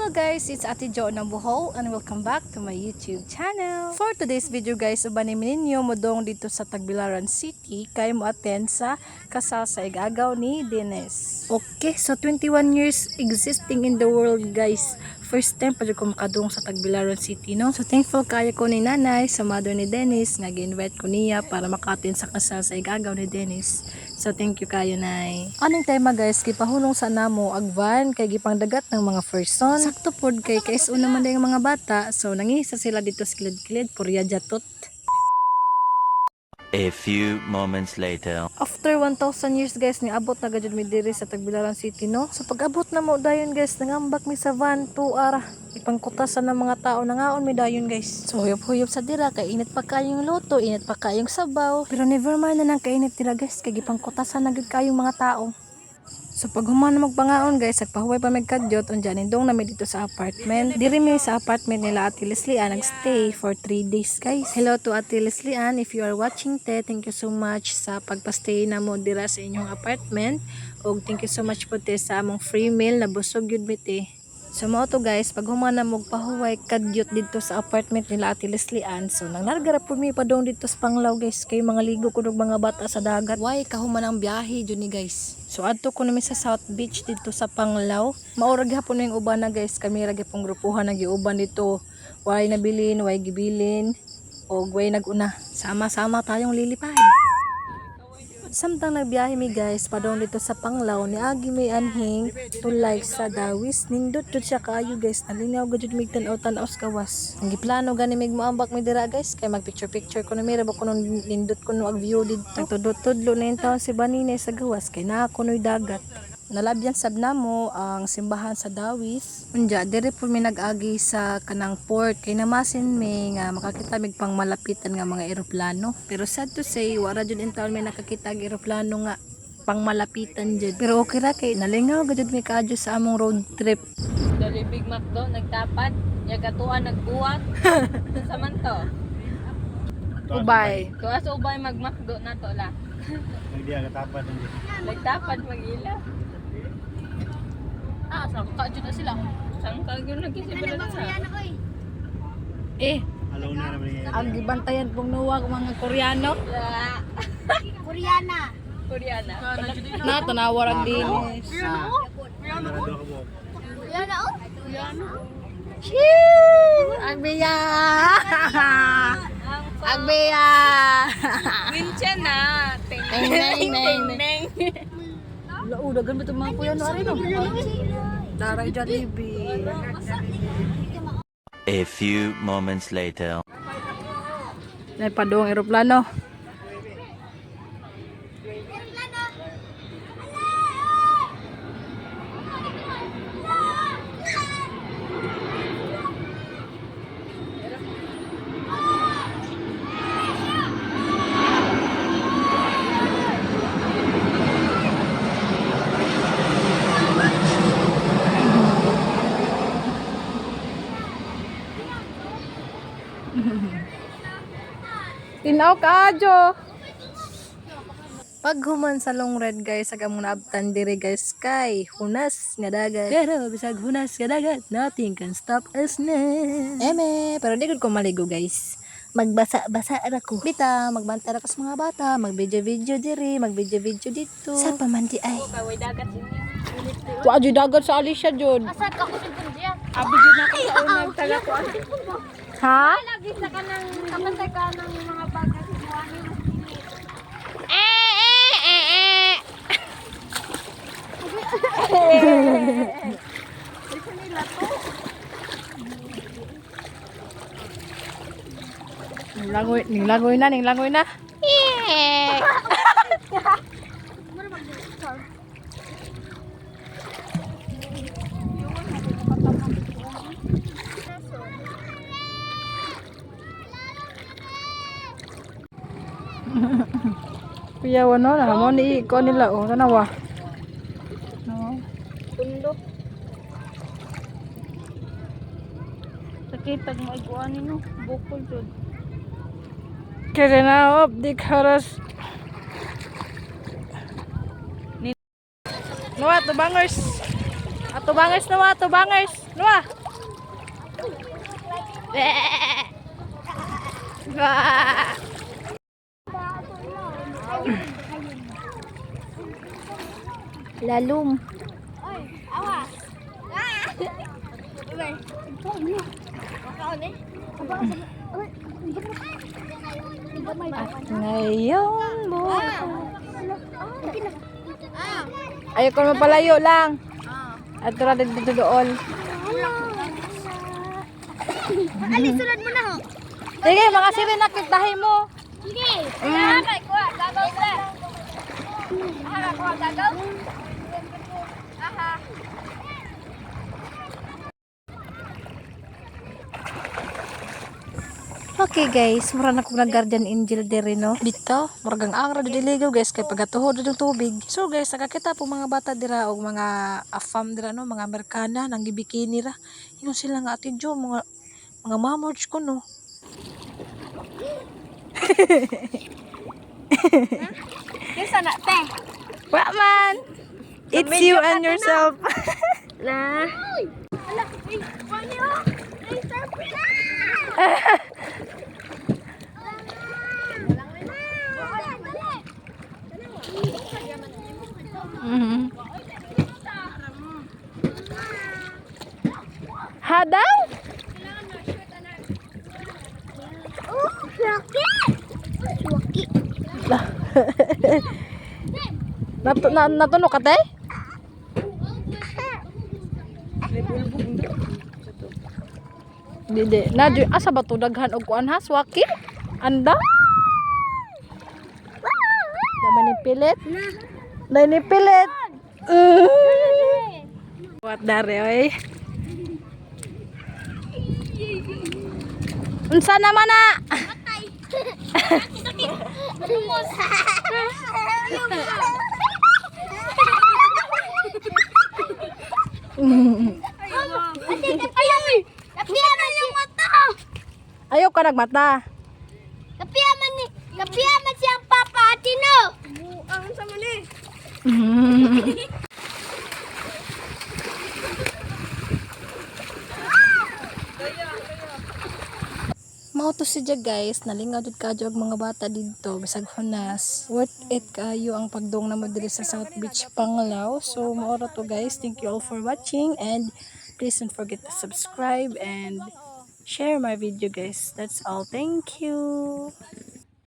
Hello guys, it's Ate Jo ng Buhol and welcome back to my YouTube channel. For today's video guys, ubanin ninyo mo dong dito sa Tagbilaran City kay mo attend sa kasal sa igagaw ni Dennis. Okay, so 21 years existing in the world guys. First time pa ko makadung sa Tagbilaran City, no? So thankful kaya ko ni nanay sa mother ni Dennis nga gi-invite ko niya para makatin sa kasal sa igagaw ni Dennis. So thank you kayo nay. Anong tema guys, gipahulong sa namo agvan kay gipangdagat ng mga person. Sakto pod kay kais una man yung mga bata. So nangisa sila dito sa kilid-kilid purya jatot. A few moments later. After 1,000 years guys, niabot na gajud mi diri sa Tagbilaran City no. So pag abot na mo dayon guys, nangambak mi sa van to ara ipangkutasan ng mga tao nangaon mi dayon guys. So huyop-huyop sa dira kay init pa kayong luto, init pa kayong sabaw. Pero never mind na nang kainit dira guys, kay gipangkutasan na gid kayong mga tao. So pag human na magpangaon guys, nagpahuway pa may kadyot, unjan indong na dito sa apartment. Diri mi sa apartment nila Ate Leslie Ann, nagstay for 3 days guys. Hello to Ate Leslie Ann, if you are watching te, thank you so much sa pagpastay na mo dira sa inyong apartment. Og thank you so much po te sa among free meal na busog yun mi te. So mo to guys, pag human na magpahuway kadyot dito sa apartment nila Ate Leslie Ann, so nang largara po mi pa dong dito sa Panglaw guys, kay mga ligo ko ng mga bata sa dagat. Why kahuman ang biyahe dyan ni guys. So adto ko namin sa South Beach dito sa Panglaw. Maura gyapon na yung uban na guys, kami ra gyapong grupuhan na giuban dito. Way nabilin, way gibilin, o way naguna. Sama-sama tayong lilipad. Samtang nagbiyahe mi guys, padong dito sa Panglaw, ni Agi may anhing tulay sa dawis. Nindot jud siya kaayo guys, nalingaw gud mig tan-aw tan-aw sa gawas. Ang giplano gani mig moambak mi dira guys, kay mag picture picture ko na mi ba kuno nindot ko no ag view dito. Nagtudot-tudlo na si Banine sa gawas, kay naa kuno'y dagat. Nalabyan sab namo ang simbahan sa Dawis. Unja dire po mi nag-agi sa kanang port kay namasin mi nga makakita mig pang malapitan nga mga eroplano. Pero sad to say wara jud in taon mi nakakita og eroplano nga pang malapitan jud. Pero okay ra kay nalingaw gud mi kaadyo sa among road trip. Dari Big Mac do, nagtapad. Yagatuan, nagbuwat. sa man to. Ubay. Kuha sa ubay magmakdo na to la. Tapat hindi. Nagtapad magila. Na sila. Sangka yun lagi si Balansa. Eh, Alaw na naman yung ang gibantayan pong nuwag mga Koreano. Koreana. Koreana. Na tanawar ang dinis. Marado ka po. Agbeya! Agbeya! Wincha na. Ting Neng, neng, neng, neng. Lauda, gan ba itong mga kuya no? Ari no? Daray Jollibee. A few moments later. Naipadong aeroplano. Tinaw ka, Jo. Pag human sa long red guys, aga mong naabtan dire guys kay hunas nga dagat. Pero bisag hunas nga dagat, nothing can stop us na. Eme, pero di gud ko maligo guys. Magbasa-basa ra ko. Bita, magbanta ra ko sa mga bata, mag-video-video diri, mag-video-video dito. Sa pamandi ay. Kaway dagat. Wa dagat sa Alicia jud. Asa ka ko Bunjia? Abi jud na ko sa unang taga ko. Ha? Lagi sa kanang kapantay ka ng mga bagat sa buhanin. Ning langoy, ning langoy na, ning langoy na. Kuya wano na mo ni ko nila oh tanawa. No. Tundo. Sakit pag mo iguan ninyo. Bukol jud. Kaya na op di karas. No, at the bangers. Ato bangers nawa, ato bangers. Nawa. Wah. Lalum. At ngayon mo. Ayaw ko mapalayo lang. At tura dito doon. Ali, sunod mo na ho. Sige, mga siri nakitahi mo. Sige. Mm. Ah, kay kuha, gagaw. Ah, kuha, gagaw. Okay guys, mura na ko na guardian angel diri no. Dito, muragang angra diligaw guys kay pagatuhod ng tubig. So guys, nakakita po mga bata dira og mga afam dira no, mga Amerikana nang gibikini ra. Yung sila nga ati Jo, mga mga mamorch ko no. Yung sana, te. Wa man. It's you and yourself. La. Mhm. Hadaw? Oh, laki! Laki. Nat na natuno ka te? Dili. Na di asa ba to daghan og kuan ha? Swaki? Anda? Naman ni pilit. Dai ni pilit. What dare oy? Unsa na? Patay. Ayaw ka nagmata. Kapiyaman ni. Kapiyaman siyang papa ate no. Ang sa muli. Mao to si Jag guys, nalingaw jud kadyo ang mga bata didto bisag hunas. Worth it kaayo ang pagdong na mo diri sa South Beach Panglao. So mao to guys. Thank you all for watching and please don't forget to subscribe and share my video guys. That's all. Thank you.